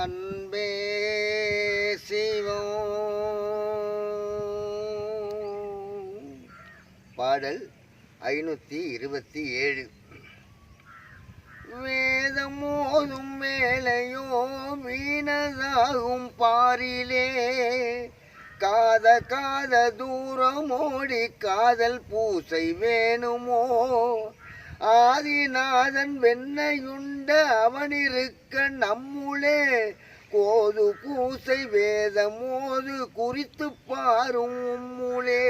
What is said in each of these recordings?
அன்பே சிவம் பாடல் ஐநூற்றி இருபத்தி ஏழு. வேதம் மோதும் வேலையோ வீணதாகும் பாரிலே. காத காத தூரம் ஓடி காதல் பூசை வேணுமோ. ஆதிநாதன் வெண்ணையுண்ட அவனிருக்க நம்முளே. கோது பூசை வேதமோது குறித்து பாரும் உம்முளே.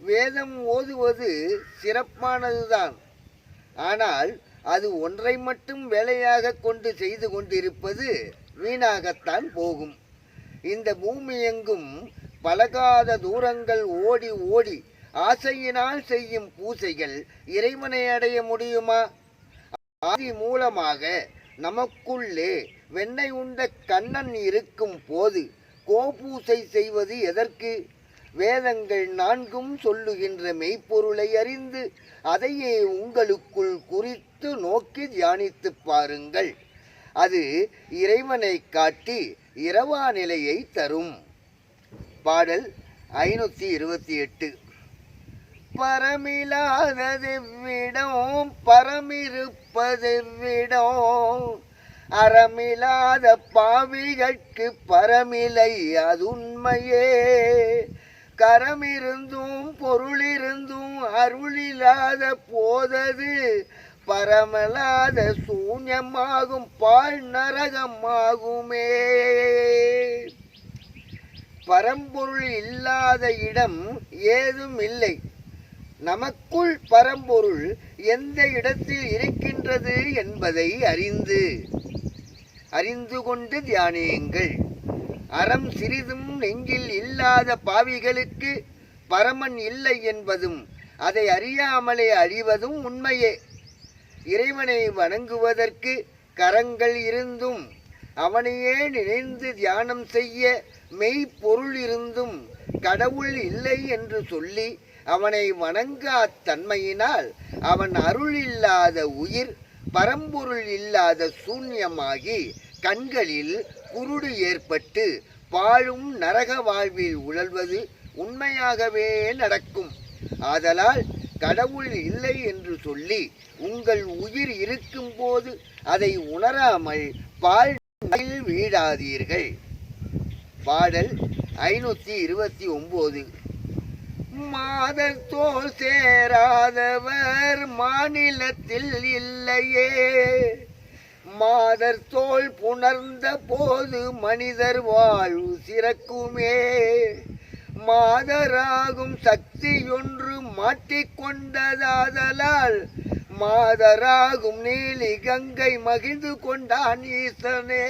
வேதம் ஓதுவது சிறப்பானதுதான். ஆனால் அது ஒன்றை மட்டும் வேலையாக கொண்டு செய்து கொண்டிருப்பது வீணாகத்தான் போகும். இந்த பூமி எங்கும் பலகாத தூரங்கள் ஓடி ஓடி ஆசையினால் செய்யும் பூசைகள் இறைவனை அடைய முடியுமா? ஆதி மூலமாக நமக்குள்ளே வெண்ணை உண்ட கண்ணன் இருக்கும் போது கோபூசை செய்வது எதற்கு? வேதங்கள் நான்கும் சொல்லுகின்ற மெய்ப்பொருளை அறிந்து அதையே உங்களுக்குள் குறித்து நோக்கி தியானித்து பாருங்கள். அது இறைவனை காட்டி இரவா நிலையை தரும். பாடல் ஐநூற்றி இருபத்தி எட்டு. பரமிலாததெவ்விடம் பரமிருப்பதெவ்விடம் அறமில்லாத பாவிகட்கு பரமில்லை அது உண்மையே. கரமிருந்தும் பொருளிருந்தும் அருளில்லாத போதது பரமலாத சூன்யமாகும் பால் நரகமாகுமே பரம்பொருள் இல்லாத இடம் ஏதும் இல்லை நமக்குள் பரம்பொருள் எந்த இடத்தில் இருக்கின்றது என்பதை அறிந்து. அறிந்து கொண்டு தியானியுங்கள். அறம் சிறிதும் நெஞ்சில் இல்லாத பாவிகளுக்கு பரமன் இல்லை என்பதும் அதை அறியாமலே அழிவதும் உண்மையே. இறைவனை வணங்குவதற்கு கரங்கள் இருந்தும் அவனையே நினைந்து தியானம் செய்ய மெய்ப்பொருள் இருந்தும் கடவுள் இல்லை என்று சொல்லி அவனை வணங்கா தன்மையினால் அவன் அருள் இல்லாத உயிர் பரம்பொருள் இல்லாத சூன்யமாகி கண்களில் குருடு ஏற்பட்டு பாழும் நரக வாழ்வில் உழல்வது உண்மையாகவே நடக்கும். ஆதலால் கடவுள் இல்லை என்று சொல்லி உங்கள் உயிர் இருக்கும்போது அதை உணராமல் பால் வீடாதீர்கள் பாடல் ஐநூற்றி இருபத்தி ஒம்போது. மாதர் தோல் சேராதவர் மாநிலத்தில் இல்லையே. மாதர் தோல் புணர்ந்த போது மனிதர் வாழ்வு சிறக்குமே. மாதராகும் சக்தியொன்று மாட்டிக்கொண்டதாதலால் மாதராகும் நீலி கங்கை மகிழ்ந்து கொண்டான் ஈசனே.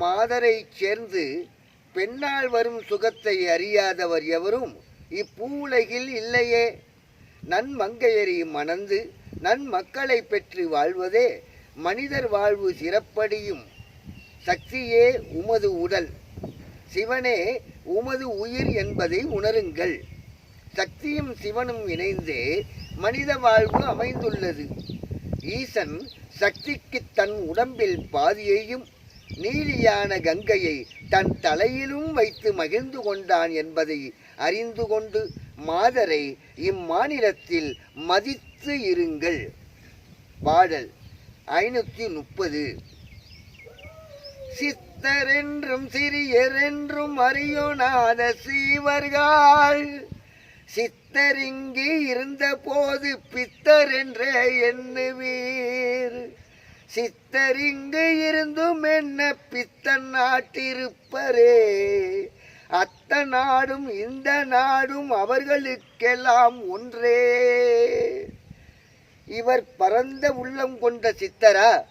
மாதரைச் சேர்ந்து பெண்ணால் வரும் சுகத்தை அறியாதவர் எவரும் இப்பூவுலகில் இல்லையே. நன்மங்கையரி மணந்து நன்மக்களை பெற்று வாழ்வதே மனிதர் வாழ்வு சிறப்படியும் சக்தியே உமது உடல். சிவனே உமது உயிர் என்பதை உணருங்கள். சக்தியும் சிவனும் இணைந்தே மனித வாழ்வு அமைந்துள்ளது. ஈசன் சக்திக்கு தன் உடம்பில் பாதியையும் நீலியான கங்கையை தன் தலையிலும் வைத்து மகிழ்ந்து கொண்டான் என்பதை அறிந்து கொண்டு மாதரை இம்மாநிலத்தில் மதித்து இருங்கள். பாடல் ஐநூற்றி முப்பது. சித்தரென்றும் சிறியரென்றும் அறியோனாத சீவர்கள். சித்தரிங்கி இருந்த போது பித்தர் என்றே எண்ணுவீர். சித்தரிங்கு இருந்தும் என்ன பித்தன் நாட்டிருப்பரே. அத்த நாடும் இந்த நாடும் அவர்களுக்கெல்லாம் ஒன்றே. இவர் பரந்த உள்ளம் கொண்ட சித்தரா?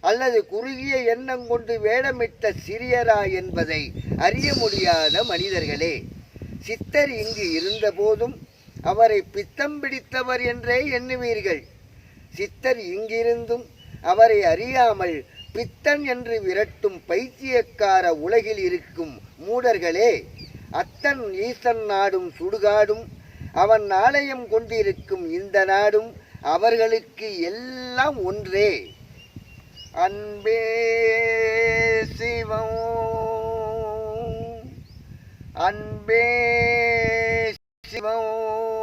அல்லது குறுகிய எண்ணம் கொண்டு வேடமிட்ட சிறியரா என்பதை அறிய முடியாத மனிதர்களே. சித்தர் இங்கு இருந்தபோதும் அவரை பித்தம் பிடித்தவர் என்றே எண்ணுவீர்கள். சித்தர் இங்கிருந்தும் அவரை அறியாமல் பித்தன் என்று விரட்டும் பைத்தியக்கார உலகில் இருக்கும் மூடர்களே அத்தன் ஈசன் நாடும் சுடுகாடும் அவன் ஆலயம் கொண்டிருக்கும் இந்த நாடும் அவர்களுக்கு எல்லாம் ஒன்றே. அன்பே சிவம். அன்பே சிவம்.